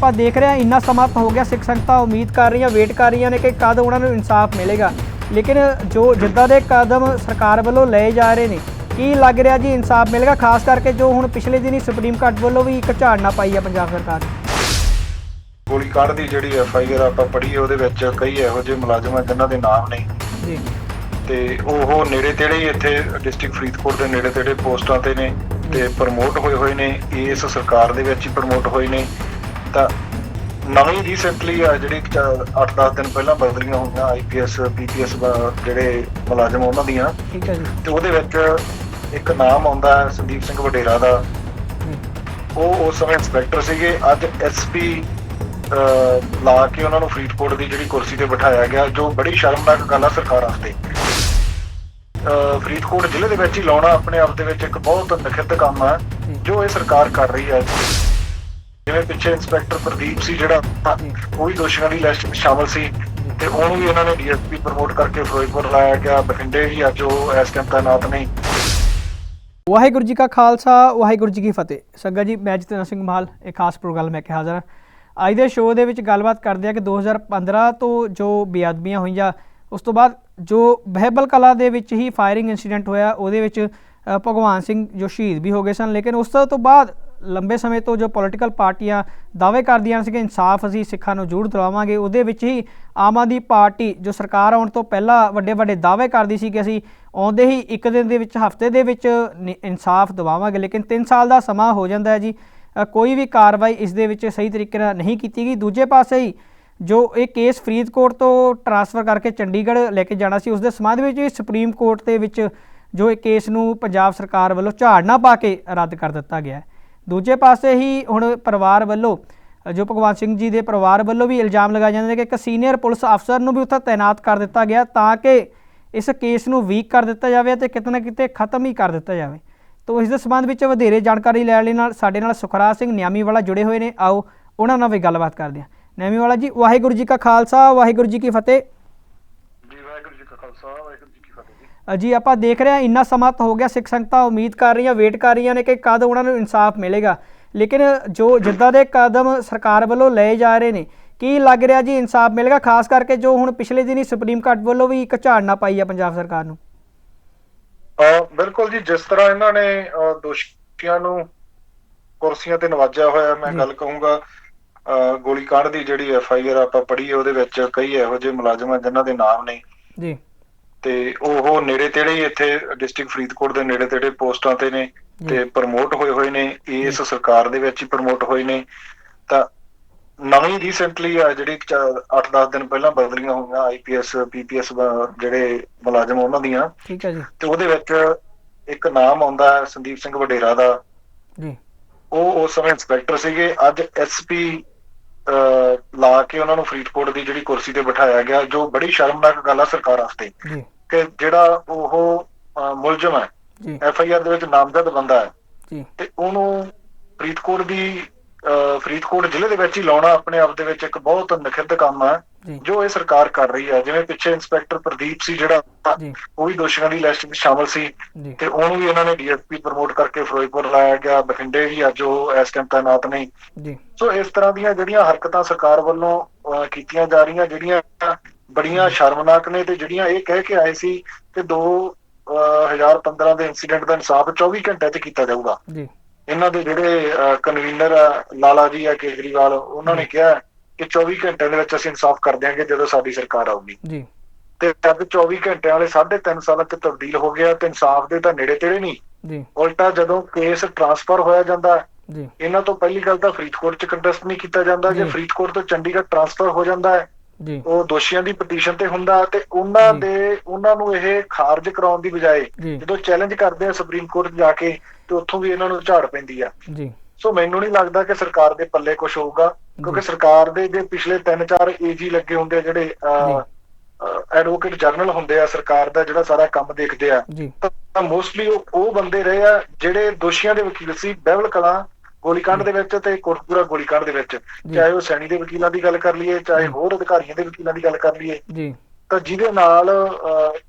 ਆਪਾਂ ਦੇਖ ਰਹੇ ਹਾਂ ਇੰਨਾ ਸਮਾਂ ਹੋ ਗਿਆ ਸਿੱਖ ਸੰਗਤਾਂ ਉਮੀਦ ਕਰ ਰਹੀਆਂ ਵੇਟ ਕਰ ਰਹੀਆਂ ਨੇ ਕਿ ਕਦ ਉਹਨਾਂ ਨੂੰ ਇਨਸਾਫ ਮਿਲੇਗਾ। ਲੇਕਿਨ ਜੋ ਜਿੱਦਾਂ ਦੇ ਕਦਮ ਸਰਕਾਰ ਵੱਲੋਂ ਲਏ ਜਾ ਰਹੇ ਨੇ ਕੀ ਲੱਗ ਰਿਹਾ ਜੀ ਇਨਸਾਫ ਮਿਲੇਗਾ? ਖਾਸ ਕਰਕੇ ਜੋ ਹੁਣ ਪਿਛਲੇ ਦਿਨੀ ਸੁਪਰੀਮ ਕੋਰਟ ਵੱਲੋਂ ਵੀ ਇੱਕ ਝਾੜਨਾ ਪਾਈ ਆ ਪੰਜਾਬ ਸਰਕਾਰ ਨੇ। ਗੋਲੀ ਕਾਂਡ ਦੀ ਜਿਹੜੀ ਐਫ ਆਈ ਆਰ ਆਪਾਂ ਪੜ੍ਹੀ ਹੈ ਉਹਦੇ ਵਿੱਚ ਕਈ ਇਹੋ ਜਿਹੇ ਮੁਲਾਜ਼ਮ ਆ ਜਿਨ੍ਹਾਂ ਦੇ ਨਾਮ ਨਹੀਂ ਜੀ। ਤੇ ਉਹ ਨੇੜੇ ਤੇੜੇ ਹੀ ਇੱਥੇ ਡਿਸਟ੍ਰਿਕਟ ਫਰੀਦਕੋਟ ਦੇ ਨੇੜੇ ਤੇੜੇ ਪੋਸਟਾਂ ਤੇ ਨੇ ਤੇ ਪ੍ਰਮੋਟ ਹੋਏ ਹੋਏ ਨੇ। ਇਸ ਸਰਕਾਰ ਦੇ ਵਿੱਚ ਹੀ ਪ੍ਰਮੋਟ ਹੋਏ ਨੇ। ਤਾਂ ਨਵੀਂ ਰੀਸੈਂਟਲੀ ਆ ਜਿਹੜੀ 8-10 ਦਿਨ ਪਹਿਲਾਂ ਬਦਲੀਆਂ ਹੋਈਆਂ ਆਈਪੀਐਸ ਪੀਪੀਐਸ ਜਿਹੜੇ ਮੁਲਾਜ਼ਮ ਉਹਨਾਂ ਦੀਆਂ ਠੀਕ ਹੈ ਜੀ। ਤੇ ਉਹਦੇ ਵਿੱਚ ਇੱਕ ਨਾਮ ਆਉਂਦਾ ਹੈ ਸੰਦੀਪ ਸਿੰਘ ਵਡੇਰਾ ਦਾ। ਉਹ ਉਸ ਸਮੇਂ ਇੰਸਪੈਕਟਰ ਸੀਗੇ। ਅੱਜ ਐਸਪੀ ਲਾ ਕੇ ਉਹਨਾਂ ਨੂੰ ਫਰੀਦਕੋਟ ਦੀ ਜਿਹੜੀ ਕੁਰਸੀ ਤੇ ਬਿਠਾਇਆ ਗਿਆ ਜੋ ਬੜੀ ਸ਼ਰਮਨਾਕ ਗੱਲ ਆ ਸਰਕਾਰ ਵਾਸਤੇ। ਫਰੀਦਕੋਟ ਜ਼ਿਲ੍ਹੇ ਦੇ ਵਿੱਚ ਹੀ ਲਾਉਣਾ ਆਪਣੇ ਆਪ ਦੇ ਵਿੱਚ ਇੱਕ ਬਹੁਤ ਨਖਿੱਧ ਕੰਮ ਹੈ। ਜੀ। ਜੋ ਇਹ ਸਰਕਾਰ ਕਰ ਰਹੀ ਹੈ। ਜਿਵੇਂ ਪਿੱਛੇ ਇੰਸਪੈਕਟਰ ਪ੍ਰਦੀਪ ਸੀ ਜਿਹੜਾ ਉਹ ਵੀ ਦੋਸ਼ੀਆਂ ਦੀ ਲਿਸਟ ਵਿੱਚ ਸ਼ਾਮਲ ਸੀ ਤੇ ਉਹਨੂੰ ਵੀ ਇਹਨਾਂ ਨੇ ਡੀਐਸਪੀ ਪ੍ਰਮੋਟ ਕਰਕੇ ਫਿਰੋਜ਼ਪੁਰ ਲਾਇਆ ਗਿਆ। ਬਠਿੰਡੇ ਹੀ ਅੱਜ ਉਹ ਇਸ ਟਾਈਮ ਤਾਇਨਾਤ ਨਹੀਂ ਵਾਹਿਗੁਰੂ ਜੀ ਕਾ ਖਾਲਸਾ, ਵਾਹਿਗੁਰੂ ਜੀ ਕੀ ਫਤਿਹ। ਸੰਗਤ ਜੀ, ਮੈਂ ਜਤਨ ਸਿੰਘ ਮਾਲ ਇੱਕ ਖਾਸ ਪ੍ਰੋਗਰਾਮ ਲੈ ਕੇ ਹਾਜ਼ਰ ਹਾਂ। ਅੱਜ ਦੇ ਸ਼ੋਅ ਦੇ ਵਿੱਚ ਗੱਲਬਾਤ ਕਰਦੇ ਹਾਂ ਕਿ 2015 ਤੋਂ ਜੋ ਬੇਅਦਬੀਆਂ ਹੋਈਆਂ, ਉਸ ਤੋਂ ਬਾਅਦ ਜੋ ਬਹਿਬਲ ਕਲਾ ਦੇ ਵਿੱਚ ਹੀ ਫਾਇਰਿੰਗ ਇਨਸੀਡੈਂਟ ਹੋਇਆ, ਉਹਦੇ ਵਿੱਚ ਭਗਵਾਨ ਸਿੰਘ ਜੋ ਸ਼ਹੀਦ ਵੀ ਹੋ ਗਏ ਸਨ। ਲੇਕਿਨ ਉਸ ਤੋਂ ਬਾਅਦ ਲੰਬੇ ਸਮੇਂ ਤੋਂ ਜੋ ਪੋਲੀਟੀਕਲ ਪਾਰਟੀਆਂ ਦਾਅਵੇ ਕਰਦੀਆਂ ਸੀ ਕਿ ਇਨਸਾਫ ਅਸੀਂ ਸਿੱਖਾਂ ਨੂੰ ਜ਼ਰੂਰ ਦਿਵਾਵਾਂਗੇ ਉਹਦੇ ਵਿੱਚ ਹੀ ਆਮ ਆਦਮੀ ਪਾਰਟੀ ਜੋ ਸਰਕਾਰ ਆਉਣ ਤੋਂ ਪਹਿਲਾਂ ਵੱਡੇ ਵੱਡੇ ਦਾਅਵੇ ਕਰਦੀ ਸੀ ਕਿ ਅਸੀਂ ਆਉਂਦੇ ਹੀ ਇੱਕ ਦਿਨ ਦੇ ਵਿੱਚ, ਹਫ਼ਤੇ ਦੇ ਵਿੱਚ ਨਿ- ਇਨਸਾਫ ਦਿਵਾਵਾਂਗੇ, ਲੇਕਿਨ 3 ਸਾਲ ਦਾ ਸਮਾਂ ਹੋ ਜਾਂਦਾ ਹੈ ਜੀ। ਕੋਈ ਵੀ ਕਾਰਵਾਈ ਇਸ ਦੇ ਵਿੱਚ ਸਹੀ ਤਰੀਕੇ ਨਾਲ ਨਹੀਂ ਕੀਤੀ ਗਈ। ਦੂਜੇ ਪਾਸੇ ਹੀ ਜੋ ਇਹ ਕੇਸ ਫਰੀਦਕੋਟ ਤੋਂ ਟਰਾਂਸਫਰ ਕਰਕੇ ਚੰਡੀਗੜ੍ਹ ਲੈ ਕੇ ਜਾਣਾ ਸੀ ਉਸ ਦੇ ਸੰਬੰਧ ਵਿੱਚ ਵੀ ਸੁਪਰੀਮ ਕੋਰਟ ਦੇ ਵਿੱਚ ਜੋ ਇਹ ਕੇਸ ਨੂੰ ਪੰਜਾਬ ਸਰਕਾਰ ਵੱਲੋਂ ਝਾੜਨਾ ਪਾ ਕੇ ਰੱਦ ਕਰ ਦਿੱਤਾ ਗਿਆ ਹੈ। ਦੂਜੇ ਪਾਸੇ ਹੀ ਹੁਣ ਪਰਿਵਾਰ ਵੱਲੋਂ, ਜੋ ਭਗਵੰਤ ਸਿੰਘ ਜੀ ਦੇ ਪਰਿਵਾਰ ਵੱਲੋਂ ਵੀ ਇਲਜ਼ਾਮ ਲਗਾਏ ਜਾਂਦੇ ਨੇ ਕਿ ਇੱਕ ਸੀਨੀਅਰ ਪੁਲਿਸ ਅਫਸਰ ਨੂੰ ਵੀ ਉੱਥੇ ਤਾਇਨਾਤ ਕਰ ਦਿੱਤਾ ਗਿਆ ਤਾਂ ਕਿ ਇਸ ਕੇਸ ਨੂੰ ਵੀਕ ਕਰ ਦਿੱਤਾ ਜਾਵੇ ਅਤੇ ਕਿਤੇ ਨਾ ਕਿਤੇ ਖਤਮ ਹੀ ਕਰ ਦਿੱਤਾ ਜਾਵੇ। ਤੋ ਇਸ ਦੇ ਸੰਬੰਧ ਵਿੱਚ ਵਧੇਰੇ ਜਾਣਕਾਰੀ ਲੈਣ ਲਈ ਨਾਲ ਸਾਡੇ ਨਾਲ ਸੁਖਰਾਜ ਸਿੰਘ ਨਿਆਮੀ ਵਾਲਾ ਜੁੜੇ ਹੋਏ ਨੇ। ਆਓ, ਉਹਨਾਂ ਨਾਲ ਵੀ ਗੱਲਬਾਤ ਕਰਦੇ ਹਾਂ। ਨਿਆਮੀ ਵਾਲਾ ਜੀ, ਵਾਹਿਗੁਰੂ ਜੀ ਕਾ ਖਾਲਸਾ, ਵਾਹਿਗੁਰੂ ਜੀ ਕੀ ਫਤਿਹ। ਜੀ, ਵਾਹਿਗੁਰੂ ਜੀ ਕਾ ਖਾਲਸਾ, ਵਾਹਿਗੁਰੂ ਜੀ ਆਪਾਂ ਦੇਖ ਰਹੇ ਹਾਂ ਇੰਨਾ ਸਮਾਂ ਤਾਂ ਹੋ ਗਿਆ ਸਿੱਖ ਸੰਗਤਾਂ ਉਮੀਦ ਕਰ ਰਹੀਆਂ ਵੇਟ ਕਰ ਰਹੀਆਂ ਨੇ ਕਿ ਕਦ ਉਹਨਾਂ ਨੂੰ ਇਨਸਾਫ ਮਿਲੇਗਾ। ਲੇਕਿਨ ਜੋ ਜਿੱਦਾਂ ਦੇ ਕਦਮ ਸਰਕਾਰ ਵੱਲੋਂ ਲਏ ਜਾ ਰਹੇ ਨੇ ਕੀ ਲੱਗ ਰਿਹਾ ਜੀ ਇਨਸਾਫ ਮਿਲੇਗਾ? ਖਾਸ ਕਰਕੇ ਜੋ ਹੁਣ ਪਿਛਲੇ ਦਿਨੀ ਸੁਪਰੀਮ ਕੋਰਟ ਵੱਲੋਂ ਵੀ ਇੱਕ ਝਾੜਨਾ ਪਾਈ ਆ ਪੰਜਾਬ ਸਰਕਾਰ ਨੂੰ। ਬਿਲਕੁਲ ਜੀ ਜਿਸ ਤਰ੍ਹਾਂ ਇਹਨਾਂ ਨੇ ਦੋਸ਼ੀਆਂ ਨੂੰ ਕੁਰਸੀਆਂ ਤੇ ਨਵਾਜਿਆ ਹੋਇਆ ਮੈਂ। ਗੱਲ ਕਹੂੰਗਾ ਗੋਲੀकांड ਦੀ ਜਿਹੜੀ ਐਫ ਆਈ ਆਰ ਆਪਾਂ ਪੜ੍ਹੀ ਹੈ ਉਹਦੇ ਵਿੱਚ ਕਈ ਇਹੋ ਜਿਹੇ ਮੁਲਾਜ਼ਮ ਆ ਜਿਨ੍ਹਾਂ ਦੇ ਨਾਮ ਨਹੀਂ ਜੀ। ਤੇ ਉਹ ਨੇੜੇ ਤੇੜੇ ਹੀ ਇੱਥੇ ਡਿਸਟ੍ਰਿਕਟ ਫਰੀਦਕੋਟ ਦੇ ਨੇੜੇ ਤੇੜੇ ਪੋਸਟਾਂ ਤੇ ਨੇ ਤੇ ਪ੍ਰਮੋਟ ਹੋਏ ਹੋਏ ਨੇ ਇਸ ਸਰਕਾਰ ਦੇ ਵਿੱਚ ਹੀ ਪ੍ਰਮੋਟ ਹੋਏ ਨੇ। ਤਾਂ ਨਵੀਂ ਰੀਸੈਂਟਲੀ ਆ ਜਿਹੜੀ 8-10 ਦਿਨ ਪਹਿਲਾਂ ਬਦਲੀਆਂ ਹੋਈਆਂ ਆਈਪੀਐਸ ਪੀਪੀਐਸ ਜਿਹੜੇ ਮੁਲਾਜ਼ਮ ਉਹਨਾਂ ਦੀਆਂ ਠੀਕ ਹੈ ਜੀ। ਤੇ ਉਹਦੇ ਵਿੱਚ ਇੱਕ ਨਾਮ ਆਉਂਦਾ ਹੈ ਸੰਦੀਪ ਸਿੰਘ ਵਡੇਰਾ ਦਾ। ਜੀ। ਉਹ ਉਸ ਸਮੇਂ ਇੰਸਪੈਕਟਰ ਸੀਗੇ। ਅੱਜ ਐਸਪੀ ਲਾ ਕੇ ਉਹਨਾਂ ਨੂੰ ਫਰੀਦਕੋਟ ਦੀ ਜਿਹੜੀ ਕੁਰਸੀ ਤੇ ਬਿਠਾਇਆ ਗਿਆ ਜੋ ਬੜੀ ਸ਼ਰਮਨਾਕ ਗੱਲ ਆ ਸਰਕਾਰ ਵਾਸਤੇ ਕਿ ਜਿਹੜਾ ਉਹ ਮੁਲਜ਼ਮ ਹੈ ਐਫ ਆਈ ਆਰ ਦੇ ਵਿੱਚ ਨਾਮਜ਼ਦ ਬੰਦਾ ਹੈ ਜੀ। ਤੇ ਉਹਨੂੰ ਫਰੀਦਕੋਟ ਦੀ ਫਰੀਦਕੋਟ ਜ਼ਿਲ੍ਹੇ ਦੇ ਵਿੱਚ ਹੀ ਲਾਉਣਾ ਆਪਣੇ ਆਪ ਦੇ ਵਿੱਚ ਇੱਕ ਬਹੁਤ ਨਖਿੱਧ ਕੰਮ ਹੈ। ਜੀ। ਇਹ ਸਰਕਾਰ ਕਰ ਰਹੀ ਹੈ ਜਿਵੇਂ ਪਿੱਛੇ ਇੰਸਪੈਕਟਰ ਪ੍ਰਦੀਪ ਸੀ ਜਿਹੜਾ ਉਹ ਵੀ ਦੋਸ਼ੀਆਂ ਦੀ ਲਿਸਟ ਵਿੱਚ ਸ਼ਾਮਲ ਸੀ ਤੇ ਉਹਨੂੰ ਵੀ ਇਹਨਾਂ ਨੇ ਡੀਐਸਪੀ ਪ੍ਰਮੋਟ ਕਰਕੇ ਫਿਰੋਜ਼ਪੁਰ ਲਾਇਆ ਗਿਆ ਬਠਿੰਡੇ ਹੀ ਅੱਜ ਉਹ ਇਸ ਟਾਈਮ ਤਾਇਨਾਤ ਨਹੀਂ ਜੀ। ਸੋ ਇਸ ਤਰ੍ਹਾਂ ਦੀਆਂ ਜਿਹੜੀਆਂ ਹਰਕਤਾਂ ਸਰਕਾਰ ਵੱਲੋਂ ਕੀਤੀਆਂ ਜਾ ਰਹੀਆਂ ਜਿਹੜੀਆਂ ਬੜੀਆਂ ਸ਼ਰਮਨਾਕ ਨੇ ਤੇ ਜਿਹੜੀਆਂ ਇਹ ਕਹਿ ਕੇ ਆਏ ਸੀ ਕਿ 2015 ਦੇ ਇਨਸੀਡੈਂਟ ਦਾ ਇਨਸਾਫ 24 ਘੰਟੇ 'ਚ ਕੀਤਾ ਜਾਊਗਾ। ਜੀ। ਇਹਨਾਂ ਦੇ ਜਿਹੜੇ ਕਨਵੀਨਰ ਲਾਲਾ ਜੀ ਆ ਕੇਜਰੀਵਾਲ ਉਹਨਾਂ ਨੇ ਕਿਹਾ ਕਿ 24 ਘੰਟਿਆਂ ਦੇ ਵਿੱਚ ਅਸੀਂ ਇਨਸਾਫ ਕਰ ਦਿਆਂਗੇ ਜਦੋਂ ਸਾਡੀ ਸਰਕਾਰ ਆਊਗੀ। ਜੀ। ਤੇ ਅੱਜ 24 ਘੰਟਿਆਂ ਵਾਲੇ 3.5 ਸਾਲਾਂ 'ਚ ਤਬਦੀਲ ਹੋ ਗਿਆ ਤੇ ਇਨਸਾਫ ਦੇ ਤਾਂ ਨੇੜੇ ਤੇੜੇ ਨਹੀਂ ਜੀ। ਉਲਟਾ ਜਦੋਂ ਕੇਸ ਟਰਾਂਸਫਰ ਹੋਇਆ ਜਾਂਦਾ ਜੀ। ਇਹਨਾਂ ਤੋਂ ਪਹਿਲੀ ਗੱਲ ਤਾਂ ਫਰੀਦਕੋਟ 'ਚ ਕੰਟੈਸਟ ਨਹੀਂ ਕੀਤਾ ਜਾਂਦਾ ਜੇ। ਫਰੀਦਕੋਟ ਤੋਂ ਚੰਡੀਗੜ੍ਹ ਟਰਾਂਸਫਰ ਹੋ ਜਾਂਦਾ ਹੈ ਜੀ। ਉਹ ਦੋਸ਼ੀਆਂ ਦੀ ਪਟੀਸ਼ਨ ਤੇ ਹੁੰਦਾ ਤੇ ਉਹਨਾਂ। ਦੇ ਉਹਨਾਂ ਨੂੰ ਇਹ ਖਾਰਜ ਕਰਾਉਣ ਦੀ ਬਜਾਏ ਜਦੋਂ ਚੈਲੰਜ ਕਰਦੇ ਆ ਸੁਪਰੀਮ ਕੋਰਟ ਜਾ ਕੇ ਤੇ ਉੱਥੋਂ ਵੀ ਇਹਨਾਂ ਨੂੰ ਝਾੜ ਪੈਂਦੀ ਆ। ਜੀ। ਸੋ ਮੈਨੂੰ ਨਹੀਂ ਲੱਗਦਾ ਕਿ ਸਰਕਾਰ ਦੇ ਪੱਲੇ ਕੁਝ ਹੋਊਗਾ ਕਿਉਂਕਿ ਸਰਕਾਰ ਦੇ ਜੇ ਪਿਛਲੇ 3-4 ਏਜੀ ਲੱਗੇ ਹੁੰਦੇ ਜਿਹੜੇ ਐਡਵੋਕੇਟ ਜਰਨਲ ਹੁੰਦੇ ਆ ਸਰਕਾਰ ਦਾ ਜਿਹੜਾ ਸਾਰਾ ਕੰਮ ਦੇਖਦੇ ਆ ਤਾਂ ਮੋਸਟਲੀ ਉਹ ਉਹ ਬੰਦੇ ਰਹੇ ਆ ਜਿਹੜੇ ਦੋਸ਼ੀਆਂ ਦੇ ਵਕੀਲ ਸੀ ਬਹਿਵਲ ਕਲਾ ਗੋਲੀकांड ਦੇ ਵਿੱਚ ਤੇ ਕੋਟਪੂਰਾ ਗੋਲੀकांड ਦੇ ਵਿੱਚ। ਚਾਹੇ ਉਹ ਸੈਣੀ ਦੇ ਵਕੀਲਾਂ ਦੀ ਗੱਲ ਕਰ ਲਈਏ ਚਾਹੇ ਹੋਰ ਅਧਿਕਾਰੀਆਂ ਦੇ ਵਕੀਲਾਂ ਦੀ ਗੱਲ ਕਰ ਲਈਏ ਜੀ। ਤਾਂ ਜਿਹਦੇ ਨਾਲ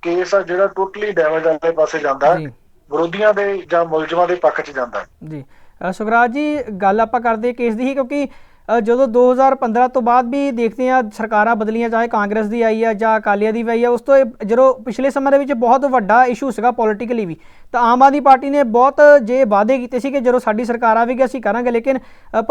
ਕੇਸ ਆ ਜਿਹੜਾ ਟੋਟਲੀ ਡੈਮੇਜ ਵਾਲੇ ਪਾਸੇ ਜਾਂਦਾ ਵਿਰੋਧੀਆਂ ਦੇ ਜਾਂ ਮੁਲਜ਼ਮਾਂ ਦੇ ਪੱਖ 'ਚ ਜਾਂਦਾ। ਜੀ। ਸੁਖਰਾਜ ਜੀ ਗੱਲ ਆਪਾਂ ਕਰਦੇ ਕੇਸ ਦੀ ਹੀ ਕਿਉਂਕਿ ਜਦੋਂ 2015 ਤੋਂ ਬਾਅਦ ਵੀ ਦੇਖਦੇ ਆ ਸਰਕਾਰਾਂ ਬਦਲੀਆਂ ਚਾਹੇ ਕਾਂਗਰਸ ਦੀ ਆਈ ਆ ਜਾਂ ਅਕਾਲੀਆਂ ਦੀ ਆਈ ਆ ਉਸ ਤੋਂ ਇਹ ਜਦੋਂ ਪਿਛਲੇ ਸਮੇਂ ਦੇ ਵਿੱਚ ਬਹੁਤ ਵੱਡਾ ਇਸ਼ੂ ਸੀਗਾ ਪੋਲਿਟੀਕਲੀ ਵੀ ਤਾਂ ਆਮ ਆਦਮੀ ਪਾਰਟੀ ਨੇ ਬਹੁਤ ਜੇ ਵਾਅਦੇ ਕੀਤੇ ਸੀ ਕਿ ਜਦੋਂ ਸਾਡੀ ਸਰਕਾਰ ਆਵੇਗੀ ਅਸੀਂ ਕਰਾਂਗੇ ਲੇਕਿਨ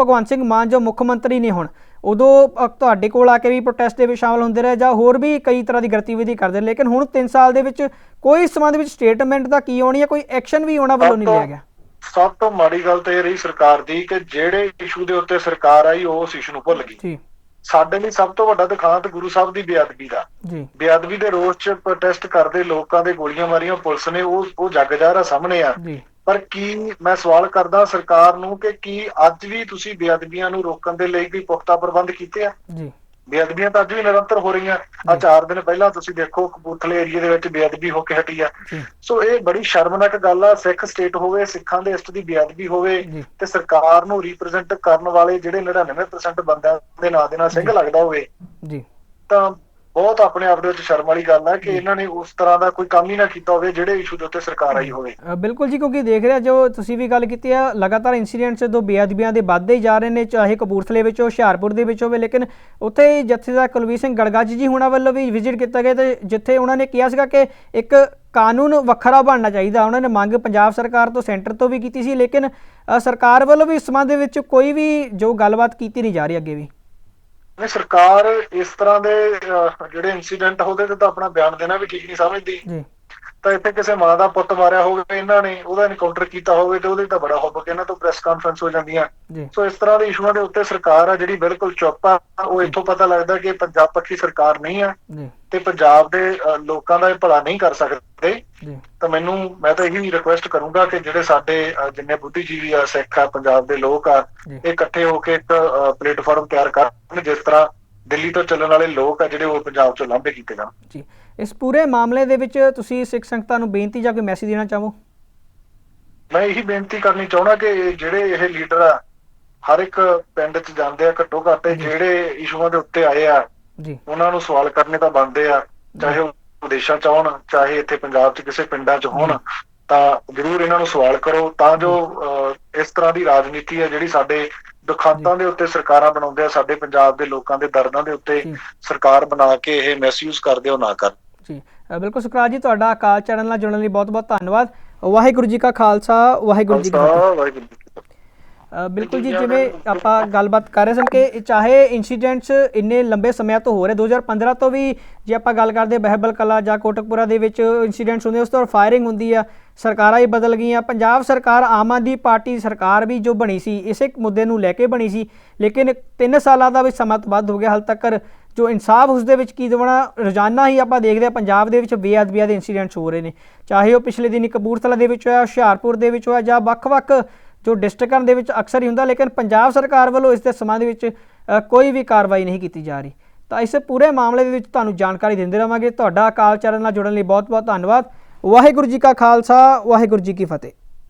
ਭਗਵੰਤ ਸਿੰਘ ਮਾਨ ਜੋ ਮੁੱਖ ਮੰਤਰੀ ਨੇ ਹੁਣ ਉਦੋਂ ਤੁਹਾਡੇ ਕੋਲ ਆ ਕੇ ਵੀ ਪ੍ਰੋਟੈਸਟ ਦੇ ਵਿੱਚ ਸ਼ਾਮਲ ਹੁੰਦੇ ਰਹੇ ਜਾਂ ਹੋਰ ਵੀ ਕਈ ਤਰ੍ਹਾਂ ਦੀ ਗਤੀਵਿਧੀ ਕਰਦੇ। ਲੇਕਿਨ ਹੁਣ 3 ਸਾਲ ਦੇ ਵਿੱਚ ਕੋਈ ਇਸ ਸੰਬੰਧ ਵਿੱਚ ਸਟੇਟਮੈਂਟ ਦਾ ਕੀ ਹੋਣੀ ਹੈ ਕੋਈ ਐਕਸ਼ਨ ਵੀ ਉਹਨਾਂ ਵੱਲੋਂ ਨਹੀਂ ਲਿਆ ਗਿਆ ਸਭ ਤੋਂ ਮਾੜੀ ਗੱਲ ਤਾਂ ਇਹ ਰਹੀ ਸਰਕਾਰ ਦੀ ਕਿ ਜਿਹੜੇ ਇਸ਼ੂ ਦੇ ਉੱਤੇ ਸਰਕਾਰ ਆਈ ਉਹ ਉਸ ਇਸ਼ੂ ਨੂੰ ਭੁੱਲ ਗਈ। ਜੀ। ਸਾਡੇ ਲਈ ਸਭ ਤੋਂ ਵੱਡਾ ਦਿਖਾਂਤ ਗੁਰੂ ਸਾਹਿਬ ਦੀ ਬੇਅਦਬੀ ਦਾ। ਜੀ। ਬੇਅਦਬੀ ਦੇ ਰੋਸ 'ਚ ਪ੍ਰੋਟੈਸਟ ਕਰਦੇ ਲੋਕਾਂ ਦੇ ਗੋਲੀਆਂ ਮਾਰੀਆਂ ਪੁਲਿਸ ਨੇ ਉਹ ਉਹ ਜੱਗ ਜ਼ਾਹਰਾ ਸਾਹਮਣੇ ਆ। ਜੀ। ਪਰ ਕੀ ਮੈਂ ਸਵਾਲ ਕਰਦਾ ਸਰਕਾਰ ਨੂੰ ਕਿ ਕੀ ਅੱਜ ਵੀ ਤੁਸੀਂ ਬੇਅਦਬੀਆਂ ਨੂੰ ਰੋਕਣ ਦੇ ਲਈ ਕੋਈ ਪੁਖਤਾ ਪ੍ਰਬੰਧ ਕੀਤੇ ਆ? ਜੀ। ਬੇਅਦਬੀਆਂ ਤਾਂ ਅੱਜ ਵੀ ਨਿਰੰਤਰ ਹੋ ਰਹੀਆਂ। ਆ ਚਾਰ ਦਿਨ ਪਹਿਲਾਂ ਤੁਸੀਂ ਦੇਖੋ ਕਪੂਰਥਲੇ ਏਰੀਆ ਦੇ ਵਿੱਚ ਬੇਅਦਬੀ ਹੋ ਕੇ ਹਟੀ ਆ। ਸੋ ਇਹ ਬੜੀ ਸ਼ਰਮਨਾਕ ਗੱਲ ਆ ਸਿੱਖ ਸਟੇਟ ਹੋਵੇ ਸਿੱਖਾਂ ਦੇ ਇਸ਼ਟ ਦੀ ਬੇਅਦਬੀ ਹੋਵੇ ਤੇ ਸਰਕਾਰ ਨੂੰ ਰਿਪਰੈਜ਼ੈਂਟ ਕਰਨ ਵਾਲੇ ਜਿਹੜੇ 99% ਬੰਦਿਆਂ ਦੇ ਨਾਂ ਦੇ ਨਾਲ ਸਿੰਘ ਲੱਗਦਾ ਹੋਵੇ। ਜੀ। ਤਾਂ ਬਹੁਤ ਆਪਣੇ ਆਪ ਦੇ ਵਿੱਚ ਸ਼ਰਮ ਵਾਲੀ ਗੱਲ ਹੈ ਕਿ ਇਹਨਾਂ ਨੇ ਉਸ ਤਰ੍ਹਾਂ ਦਾ ਕੋਈ ਕੰਮ ਹੀ ਨਾ ਕੀਤਾ ਹੋਵੇ ਜਿਹੜੇ ਇਸ਼ੂ ਦੇ ਉੱਤੇ ਸਰਕਾਰ ਆਈ ਹੋਵੇ। ਬਿਲਕੁਲ ਜੀ ਕਿਉਂਕਿ ਦੇਖ ਰਿਹਾ ਜੋ ਤੁਸੀਂ ਵੀ ਗੱਲ ਕੀਤੀ ਹੈ ਲਗਾਤਾਰ ਇਨਸੀਡੈਂਟਸ ਦੋ ਬੇਅਦਬੀਆਂ ਦੇ ਵੱਧਦੇ ਹੀ ਜਾ ਰਹੇ ਨੇ ਚਾਹੇ ਕਪੂਰਥਲੇ ਵਿੱਚ ਹੋ ਹੁਸ਼ਿਆਰਪੁਰ ਦੇ ਵਿੱਚ ਹੋਵੇ ਲੇਕਿਨ ਉੱਥੇ ਹੀ ਜਥੇਦਾਰ ਕੁਲਵੀਰ ਸਿੰਘ ਗੜਗੱਜ ਜੀ ਹੁਣਾਂ ਵੱਲੋਂ ਵੀ ਵਿਜ਼ਿਟ ਕੀਤਾ ਗਿਆ ਤੇ ਜਿੱਥੇ ਉਹਨਾਂ ਨੇ ਕਿਹਾ ਸੀਗਾ ਕਿ ਇੱਕ ਕਾਨੂੰਨ ਵੱਖਰਾ ਬਣਨਾ ਚਾਹੀਦਾ ਉਹਨਾਂ ਨੇ ਮੰਗ ਪੰਜਾਬ ਸਰਕਾਰ ਤੋਂ ਸੈਂਟਰ ਤੋਂ ਵੀ ਕੀਤੀ ਸੀ ਲੇਕਿਨ ਸਰਕਾਰ ਵੱਲੋਂ ਵੀ ਇਸ ਸੰਬੰਧ ਦੇ ਵਿੱਚ ਕੋਈ ਵੀ ਜੋ ਗੱਲਬਾਤ ਕੀਤੀ ਨਹੀਂ ਜਾ ਰਹੀ ਅੱਗੇ ਵੀ। ਨੇ ਸਰਕਾਰ ਇਸ ਤਰ੍ਹਾਂ ਦੇ ਜਿਹੜੇ ਇਨਸੀਡੈਂਟ ਉਹਦੇ ਤੇ ਤਾਂ ਆਪਣਾ ਬਿਆਨ ਦੇਣਾ ਵੀ ਠੀਕ ਨਹੀਂ ਸਮਝਦੀ। ਜੀ। ਤਾਂ ਇੱਥੇ ਕਿਸੇ ਮਾਂ ਦਾ ਪੁੱਤ ਮਾਰਿਆ ਹੋਵੇ ਇਹਨਾਂ ਨੇ ਉਹਦਾ ਐਨਕਾਊਂਟਰ ਕੀਤਾ ਹੋਵੇ ਤੇ ਉਹਦੇ ਤਾਂ ਬੜਾ ਹੁੱਬ ਕੇ ਇਹਨਾਂ ਤੋਂ ਪ੍ਰੈਸ ਕਾਨਫਰੰਸ ਹੋ ਜਾਂਦੀਆਂ। ਸੋ ਇਸ ਤਰ੍ਹਾਂ ਦੇ ਇਸ਼ੂਆਂ ਦੇ ਉੱਤੇ ਸਰਕਾਰ ਆ ਜਿਹੜੀ ਬਿਲਕੁਲ ਚੁੱਪ ਆ ਉਹ ਇੱਥੋਂ ਪਤਾ ਲੱਗਦਾ ਕਿ ਪੰਜਾਬ ਪੱਖੀ ਸਰਕਾਰ ਨਹੀਂ ਆ ਤੇ ਪੰਜਾਬ ਦੇ ਲੋਕਾਂ ਦਾ ਇਹ ਭਲਾ ਨਹੀਂ ਕਰ ਸਕਦੇ। ਤਾਂ ਮੈਨੂੰ ਮੈਂ ਤਾਂ ਇਹੀ ਰਿਕੁਐਸਟ ਕਰੂੰਗਾ ਕਿ ਜਿਹੜੇ ਸਾਡੇ ਜਿੰਨੇ ਬੁੱਧੀਜੀਵੀ ਆ ਸਿੱਖ ਆ ਪੰਜਾਬ ਦੇ ਲੋਕ ਆ ਇਹ ਇਕੱਠੇ ਹੋ ਕੇ ਇੱਕ ਪਲੇਟਫਾਰਮ ਤਿਆਰ ਕਰਨ ਜਿਸ ਤਰ੍ਹਾਂ ਦਿੱਲੀ ਤੋਂ ਚੱਲਣ ਵਾਲੇ ਲੋਕ ਆ ਜਿਹੜੇ ਉਹ ਪੰਜਾਬ ਚੋਂ ਲਾਂਭੇ ਕੀਤੇ ਜਾਣ। ਜੀ। ਇਸ ਪੂਰੇ ਮਾਮਲੇ ਦੇ ਵਿੱਚ ਤੁਸੀਂ ਸਿੱਖ ਸੰਗਤਾਂ ਨੂੰ ਬੇਨਤੀ ਜਾਂ ਕੋਈ ਮੈਸੇਜ ਦੇਣਾ ਚਾਹੋ? ਮੈਂ ਇਹੀ ਬੇਨਤੀ ਕਰਨੀ ਚਾਹੁੰਦਾ ਕਿ ਜਿਹੜੇ ਇਹ ਲੀਡਰ ਆ ਹਰ ਇੱਕ ਪਿੰਡ 'ਚ ਜਾਂਦੇ ਆ ਘੱਟੋ ਘੱਟ ਜਿਹੜੇ ਇਸ਼ੂਆਂ ਦੇ ਉੱਤੇ ਆਏ ਆ ਜੀ। ਉਹਨਾਂ ਨੂੰ ਸਵਾਲ ਕਰਨੇ ਤਾਂ ਬਣਦੇ ਆ ਚਾਹੇ ਵਿਦੇਸ਼ਾਂ 'ਚ ਹੋਣ ਚਾਹੇ ਇੱਥੇ ਪੰਜਾਬ 'ਚ ਕਿਸੇ ਪਿੰਡਾਂ 'ਚ ਹੋਣ ਤਾਂ ਜ਼ਰੂਰ ਇਹਨਾਂ ਨੂੰ ਸਵਾਲ ਕਰੋ ਤਾਂ ਜੋ ਇਸ ਤਰ੍ਹਾਂ ਦੀ ਰਾਜਨੀਤੀ ਹੈ ਜਿਹੜੀ ਸਾਡੇ ਦੁਖਾਂਤਾਂ ਦੇ ਉੱਤੇ ਸਰਕਾਰਾਂ ਬਣਾਉਂਦੇ ਆ ਸਾਡੇ ਪੰਜਾਬ ਦੇ ਲੋਕਾਂ ਦੇ ਦਰਦਾਂ ਦੇ ਉੱਤੇ। ਸਰਕਾਰ ਬਣਾ ਕੇ ਇਹ ਮਿਸਯੂਜ਼ ਕਰਦੇ ਹੋ ਨਾ ਕਰ ਜੀ ਬਿਲਕੁਲ ਸੁਖਰਾਜ ਜੀ ਤੁਹਾਡਾ ਅਕਾਲ ਚੈਨਲ ਨਾਲ ਜੁੜਨ ਲਈ ਬਹੁਤ-ਬਹੁਤ ਧੰਨਵਾਦ। ਵਾਹਿਗੁਰੂ ਜੀ ਕਾ ਖਾਲਸਾ ਵਾਹਿਗੁਰੂ ਜੀ ਕੀ ਫਤਿਹ। ਬਿਲਕੁਲ ਜੀ ਜਿਵੇਂ ਆਪਾਂ ਗੱਲਬਾਤ ਕਰ ਰਹੇ ਸਨ ਕਿ ਚਾਹੇ ਇਨਸੀਡੈਂਟਸ ਇੰਨੇ ਲੰਬੇ ਸਮੇਂ ਤੋਂ ਹੋ ਰਹੇ 2015 ਤੋਂ ਵੀ ਜੇ ਆਪਾਂ ਗੱਲ ਕਰਦੇ ਬਹਿਬਲ ਕਲਾ ਜਾਂ ਕੋਟਕਪੁਰਾ ਦੇ ਵਿੱਚ ਇਨਸੀਡੈਂਟਸ ਹੁੰਦੇ ਉਸ ਤੋਂ ਫਾਇਰਿੰਗ ਹੁੰਦੀ ਆ ਸਰਕਾਰਾਂ ਹੀ ਬਦਲ ਗਈਆਂ ਪੰਜਾਬ ਸਰਕਾਰ ਆਮ ਆਦਮੀ ਪਾਰਟੀ ਸਰਕਾਰ ਵੀ ਜੋ ਬਣੀ ਸੀ ਇਸੇ ਮੁੱਦੇ ਨੂੰ ਲੈ ਕੇ ਬਣੀ ਸੀ ਲੇਕਿਨ 3 ਸਾਲਾਂ ਦਾ ਵੀ ਸਮਾਂ ਤੋਂ ਵੱਧ ਹੋ ਗਿਆ ਹਾਲ ਤੱਕ ਜੋ ਇਨਸਾਫ ਉਸ ਦੇ ਵਿੱਚ ਕੀ ਦਵਣਾ ਰੋਜ਼ਾਨਾ ਹੀ ਆਪਾਂ ਦੇਖਦੇ ਆ ਪੰਜਾਬ ਦੇ ਵਿੱਚ ਬੇਅਦਬੀਆਂ ਦੇ ਇਨਸੀਡੈਂਟਸ ਹੋ ਰਹੇ ਨੇ ਚਾਹੇ ਉਹ ਪਿਛਲੇ ਦਿਨੀ ਕਪੂਰਥਲਾ ਦੇ ਵਿੱਚ ਹੋਇਆ ਹੁਸ਼ਿਆਰਪੁਰ ਦੇ ਵਿੱਚ ਹੋਇਆ ਜਾਂ ਵੱਖ-ਵੱਖ ਜੋ ਡਿਸਟ੍ਰਿਕਟਾਂ ਦੇ ਵਿੱਚ ਅਕਸਰ ਹੀ ਹੁੰਦਾ, ਲੇਕਿਨ ਪੰਜਾਬ ਸਰਕਾਰ ਵੱਲੋਂ ਇਸ ਦੇ ਸੰਬੰਧ ਵਿੱਚ ਕੋਈ ਵੀ ਕਾਰਵਾਈ ਨਹੀਂ ਕੀਤੀ ਜਾ ਰਹੀ। ਤਾਂ ਇਸ ਪੂਰੇ ਮਾਮਲੇ ਦੇ ਵਿੱਚ ਤੁਹਾਨੂੰ ਜਾਣਕਾਰੀ ਦਿੰਦੇ ਰਵਾਂਗੇ। ਤੁਹਾਡਾ ਅਕਾਲ ਚੈਨਲ ਨਾਲ ਜੁੜਨ ਲਈ ਬਹੁਤ-ਬਹੁਤ ਧੰਨਵਾਦ। ਵਾਹਿਗੁਰੂ ਜੀ ਕਾ ਖਾਲਸਾ, ਵਾਹਿਗੁਰੂ ਜੀ ਕੀ ਫਤਿਹ।